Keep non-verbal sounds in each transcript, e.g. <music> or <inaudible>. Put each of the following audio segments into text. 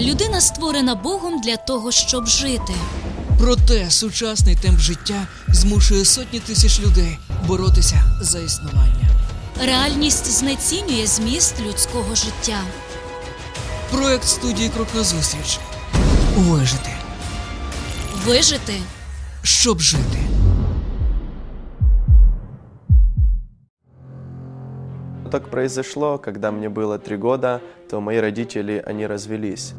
Людина створена Богом для того, щоб жити. Проте сучасний темп життя змушує сотні тисяч людей боротися за існування. Реальність знецінює зміст людського життя. Проект студії Крок назустріч. Вижити, Вижити щоб жити. Так произошло, когда мне было три года, то мои родители, они развелись.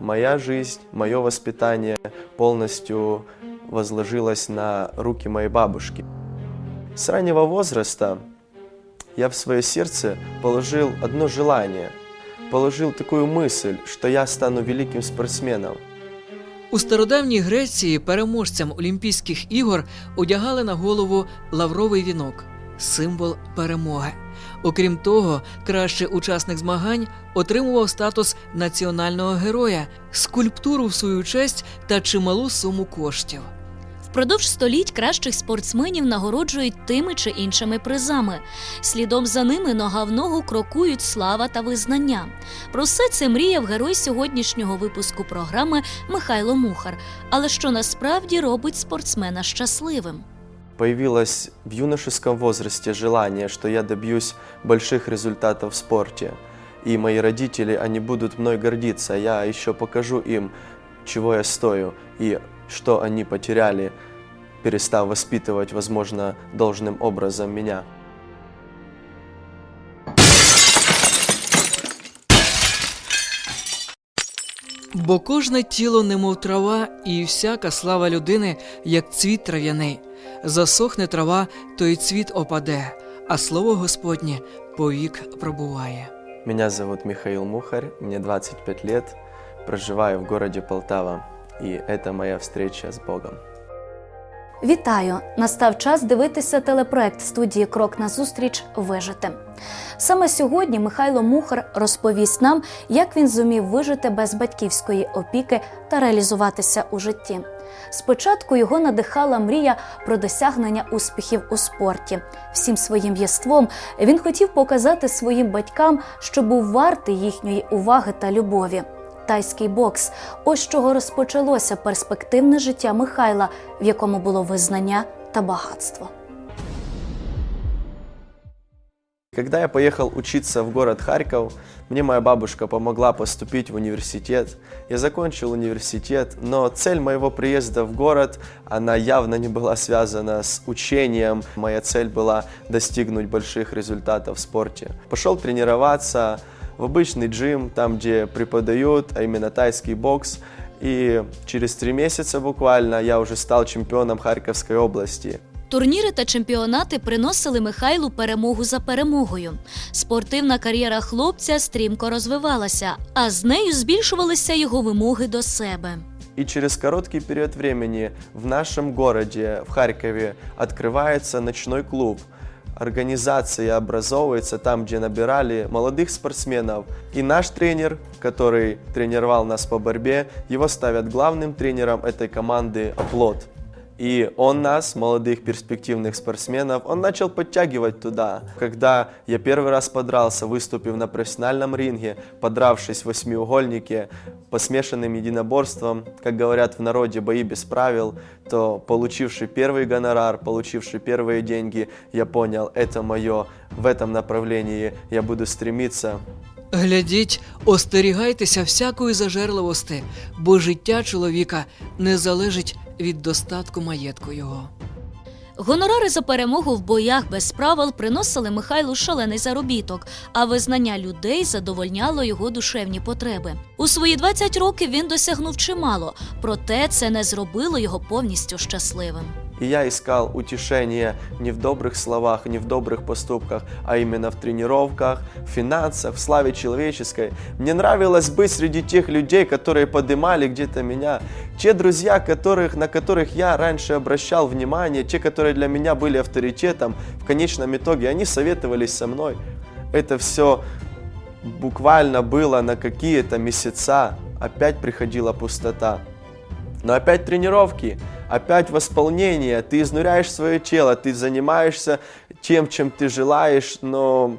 Моя жизнь, мое воспитание полностью возложилось на руки моей бабушки. С раннего возраста я в свое сердце положил одно желание, положил такую мысль, что я стану великим спортсменом. У стародавній Греції переможцям Олімпійських ігор одягали на голову лавровий вінок символ перемоги. Окрім того, кращий учасник змагань отримував статус національного героя, скульптуру в свою честь та чималу суму коштів. впродовж століть кращих спортсменів нагороджують тими чи іншими призами. Слідом за ними нога в ногу крокують слава та визнання. Про все це мріяв герой сьогоднішнього випуску програми Михайло Мухар. Але що насправді робить спортсмена щасливим? Появилось в юношеском возрасте желание, что я добьюсь больших результатов в спорте. И мои родители, они будут мной гордиться. Я еще покажу им, чего я стою и что они потеряли, перестав воспитывать, возможно, должным образом меня. Бо кожне тіло немов трава, і всяка слава людини, як цвіт трав'яний. Засохне трава, то й цвіт опаде, а слово Господнє повік пробуває. Меня зовут Михаил Мухарь, мне 25 лет, проживаю в городе Полтава. И это моя встреча с Богом. Вітаю! Настав час дивитися телепроект студії Крок назустріч Вижити. Саме сьогодні Михайло Мухар розповість нам, як він зумів вижити без батьківської опіки та реалізуватися у житті. Спочатку його надихала мрія про досягнення успіхів у спорті. Всім своїм єством він хотів показати своїм батькам, що був вартий їхньої уваги та любові. Тайський бокс ось чого розпочалося перспективне життя Михайла, в якому було визнання та багатство. Когда я поехал учиться в город Харьков, мне моя бабушка помогла поступить в университет. Я закончил университет, но цель моего приезда в город, она явно не была связана с учением. Моя цель была достигнуть больших результатов в спорте. Пошел тренироваться в обычный джим, там, где преподают, а именно тайский бокс. И через три месяца буквально я уже стал чемпионом Харьковской области. Турніри та чемпіонати приносили Михайлу перемогу за перемогою. Спортивна кар'єра хлопця стрімко розвивалася, а з нею збільшувалися його вимоги до себе. И через короткий период времени в нашем городе, в Харькове, открывается ночной клуб. Организация образовывается там, где набирали молодых спортсменов. И наш тренер, который тренировал нас по борьбе, его ставят главным тренером этой команды «Оплот». И он нас, молодых перспективных спортсменов, он начал подтягивать туда. Когда я первый раз подрался, выступив на профессиональном ринге, подравшись в восьмиугольнике по смешанным единоборствам, как говорят в народе, бои без правил, то получивший первый гонорар, получивший первые деньги, я понял, это мое, в этом направлении я буду стремиться. Глядіть, остерігайтеся всякої зажерливости, бо життя чоловіка не залежить від достатку маєтку його. Гонорари за перемогу в боях без правил приносили Михайлу шалений заробіток, а визнання людей задовольняло його душевні потреби. У свої 20 років він досягнув чимало, проте це не зробило його повністю щасливим. И я искал утешение не в добрых словах, не в добрых поступках, а именно в тренировках, в финансах, в славе человеческой. Мне нравилось быть среди тех людей, которые поднимали где-то меня. Те друзья, которых, на которых я раньше обращал внимание, те, которые для меня были авторитетом, в конечном итоге они советовались со мной. Это все буквально было на какие-то месяца. Опять приходила пустота. Но опять тренировки, опять восполнение, ты изнуряешь свое тело, ты занимаешься тем, чем ты желаешь, но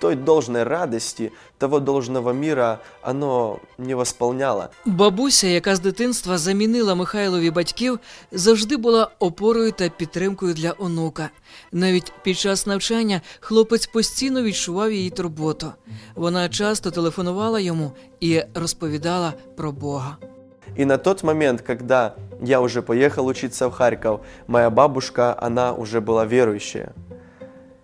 той должной радости, того должного мира оно не восполняло. Бабуся, яка з дитинства замінила Михайлові батьків, завжди була опорою та підтримкою для онука. Навіть під час навчання хлопець постійно відчував її турботу. Вона часто телефонувала йому і розповідала про Бога. И на тот момент, когда я уже поехал учиться в Харьков, моя бабушка, она уже была верующая.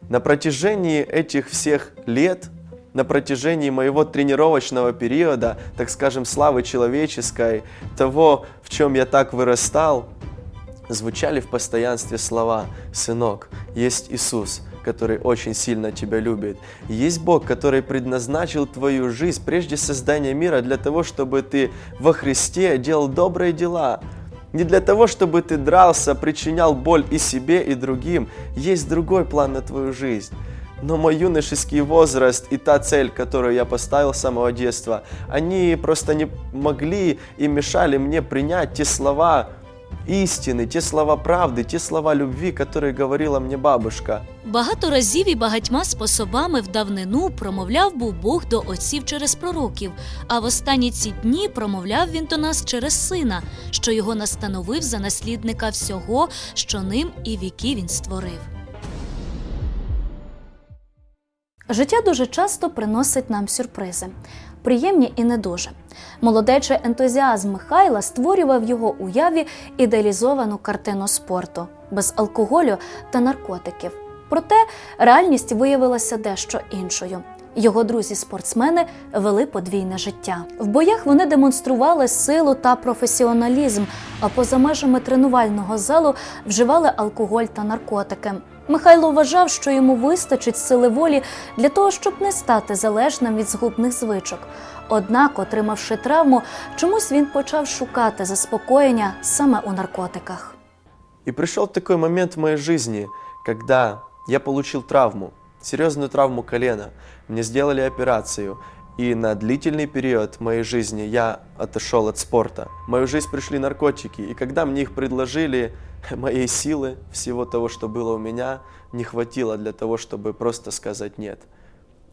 На протяжении этих всех лет, на протяжении моего тренировочного периода, так скажем, славы человеческой, того, в чем я так вырастал, звучали в постоянстве слова «Сынок, есть Иисус, который очень сильно тебя любит. Есть Бог, который предназначил твою жизнь прежде создания мира для того, чтобы ты во Христе делал добрые дела. Не для того, чтобы ты дрался, причинял боль и себе, и другим. Есть другой план на твою жизнь. Но мой юношеский возраст и та цель, которую я поставил с самого детства, они просто не могли и мешали мне принять те слова истины, те слова правды, те слова любви, которые говорила мне бабушка. Багато разів і багатьма способами в давнину промовляв був Бог до отців через пророків, а в останні ці дні промовляв він до нас через сина, що його настановив за наслідника всього, що ним і віки він створив. Життя дуже часто приносить нам сюрпризи, приємні і не дуже. Молодечий ентузіазм Михайла створював в його уяві ідеалізовану картину спорту без алкоголю та наркотиків. Проте реальність виявилася дещо іншою. Його друзі-спортсмени вели подвійне життя. В боях вони демонстрували силу та професіоналізм, а поза межами тренувального залу вживали алкоголь та наркотики. Михайло вважав, що йому вистачить сили волі для того, щоб не стати залежним від згубних звичок. Однак, отримавши травму, чомусь він почав шукати заспокоєння саме у наркотиках. И пришел такой момент в моей жизни, когда я получил травму, серьезную травму колена. Мне сделали операцию, и на длительный период моей жизни я отошел от спорта. В мою жизнь пришли наркотики, и когда мне их предложили, <laughs> моей силы, всего того, что было у меня, не хватило для того, чтобы просто сказать «нет».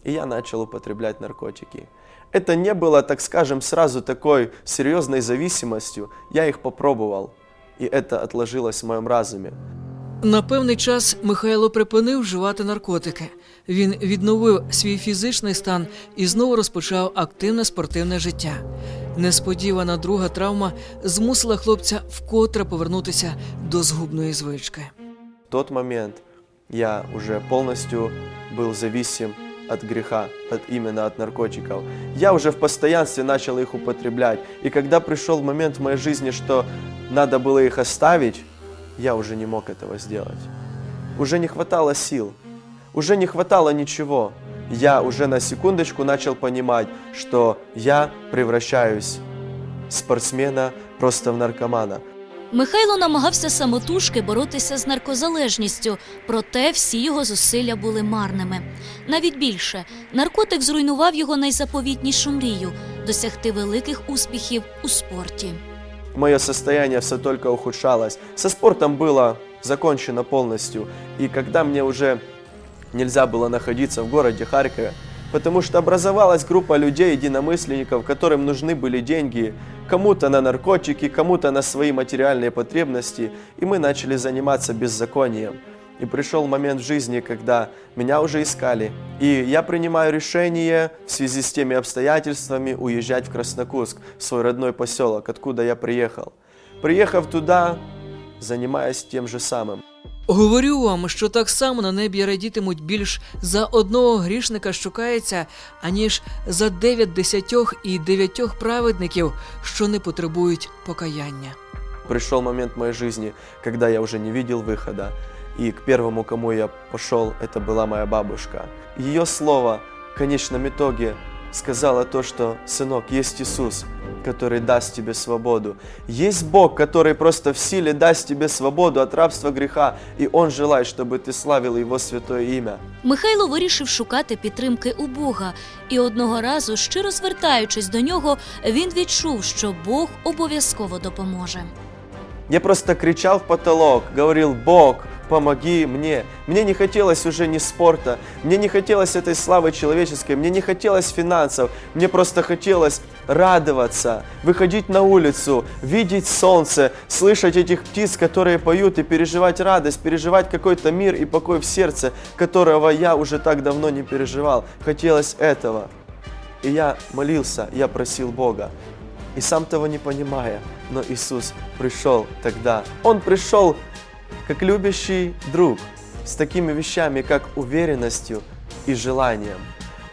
И я начал употреблять наркотики. Это не было, так скажем, сразу такой серьезной зависимостью. Я их попробовал, и это отложилось в моем разуме. На певний час Михайло припинив вживати наркотики. Він відновив свій фізичний стан і знову розпочав активне спортивне життя. Несподівана друга травма змусила хлопця вкотре повернутися до згубної звички. В тот момент я уже полностью был зависим от греха, от, именно от наркотиков. Я уже в постоянстве начал их употреблять. И когда пришел момент в моей жизни, что надо было их оставить, я уже не мог этого сделать. Уже не хватало сил, уже не хватало ничего. Я уже на секундочку начал понимать, что я превращаюсь в спортсмена просто в наркомана. Михайло намагався самотужки боротися з наркозалежністю, проте всі його зусилля були марними. Навіть більше наркотик зруйнував його найзаповітнішу мрію досягти великих успіхів у спорті. мое состояние все только ухудшалось. Со спортом было закончено полностью. И когда мне уже нельзя было находиться в городе Харькове, потому что образовалась группа людей, единомышленников, которым нужны были деньги, кому-то на наркотики, кому-то на свои материальные потребности, и мы начали заниматься беззаконием. И пришел момент в жизни, когда меня уже искали. И я принимаю решение в связи с теми обстоятельствами уезжать в Краснокутск, в свой родной поселок, откуда я приехал. Приехав туда, занимаясь тем же самым. Говорю вам, що так само на небі радітимуть більш за одного грішника, що кається, аніж за дев'ять десятьох і дев'ятьох праведників, що не потребують покаяння. Пришел момент в моей жизни, когда я уже не видел выхода. И к первому, кому я пошел, это была моя бабушка. Ее слово в конечном итоге сказала то, что «Сынок, есть Иисус, который даст тебе свободу. Есть Бог, который просто в силе даст тебе свободу от рабства греха, и Он желает, чтобы ты славил Его святое имя». Михайло вирішив шукати підтримки у Бога, і одного разу, щиро звертаючись до нього, він відчув, що Бог обов'язково допоможе. Я просто кричал в потолок, говорил, Бог, помоги мне. Мне не хотелось уже ни спорта, мне не хотелось этой славы человеческой, мне не хотелось финансов, мне просто хотелось радоваться, выходить на улицу, видеть солнце, слышать этих птиц, которые поют, и переживать радость, переживать какой-то мир и покой в сердце, которого я уже так давно не переживал. Хотелось этого. И я молился, я просил Бога. И сам того не понимая, но Иисус пришел тогда. Он пришел как любящий друг с такими вещами, как уверенностью и желанием.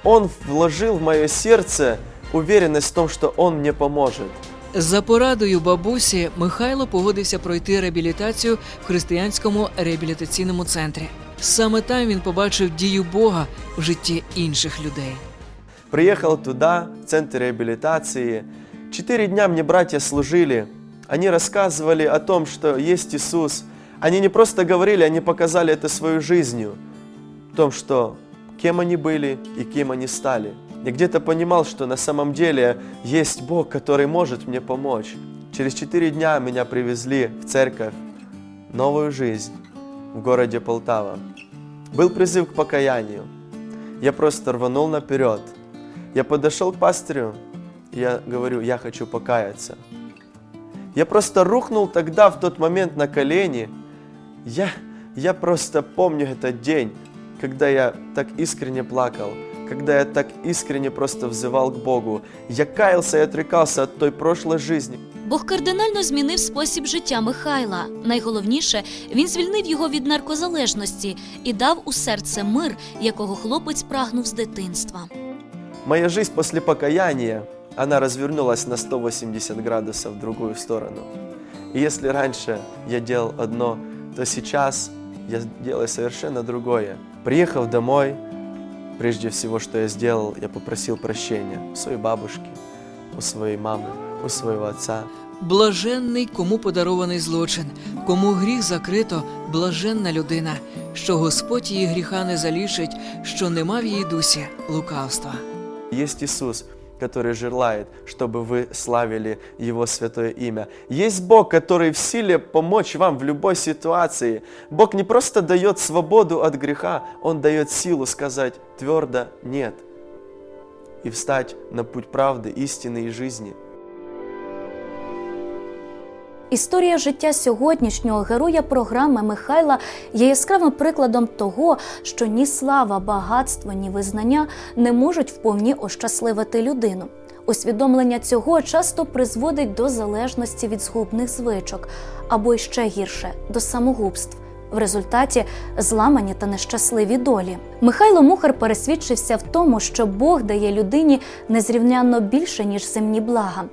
Он вложил в мое сердце уверенность в том, что Он мне поможет. За порадою бабусі Михайло погодився пройти реабілітацію в християнському реабілітаційному центрі. Саме там він побачив дію Бога в житті інших людей. Приехал туда, в центр реабилитации. Четыре дня мне братья служили. Они рассказывали о том, что есть Иисус. Они не просто говорили, они показали это своей жизнью. В том, что кем они были и кем они стали. Я где-то понимал, что на самом деле есть Бог, который может мне помочь. Через четыре дня меня привезли в церковь «Новую жизнь» в городе Полтава. Был призыв к покаянию. Я просто рванул наперед. Я подошел к пастырю, и я говорю, я хочу покаяться. Я просто рухнул тогда, в тот момент, на колени. Я, я просто помню этот день, когда я так искренне плакал, когда я так искренне просто взывал к Богу. Я каялся и отрекался от той прошлой жизни. Бог кардинально змінив спосіб життя Михайла. Найголовніше, він звільнив його від наркозалежності і дав у серце мир, якого хлопець прагнув з дитинства. Моя жизнь после покаяния, она развернулась на 180 градусов в другую сторону. И если раньше я делал одно, то сейчас я делаю совершенно другое. Приехав домой, прежде всего, что я сделал, я попросил прощения у своей бабушки, у своей мамы, у своего отца. Блаженний, кому подарований злочин, кому гріх закрито, блаженна людина, що Господь її гріха не залічить, що нема в її дусі лукавства. Есть Иисус, который желает, чтобы вы славили Его святое имя. Есть Бог, который в силе помочь вам в любой ситуации. Бог не просто дает свободу от греха, Он дает силу сказать твердо «нет» и встать на путь правды, истины и жизни. Історія життя сьогоднішнього героя програми Михайла є яскравим прикладом того, що ні слава, багатство, ні визнання не можуть вповні ощасливити людину. Усвідомлення цього часто призводить до залежності від згубних звичок або ще гірше до самогубств. В результаті зламані та нещасливі долі. Михайло Мухар пересвідчився в тому, що Бог дає людині незрівнянно більше, ніж земні блага.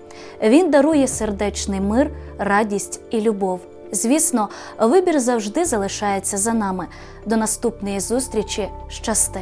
Він дарує сердечний мир, радість і любов. Звісно, вибір завжди залишається за нами. До наступної зустрічі щасти!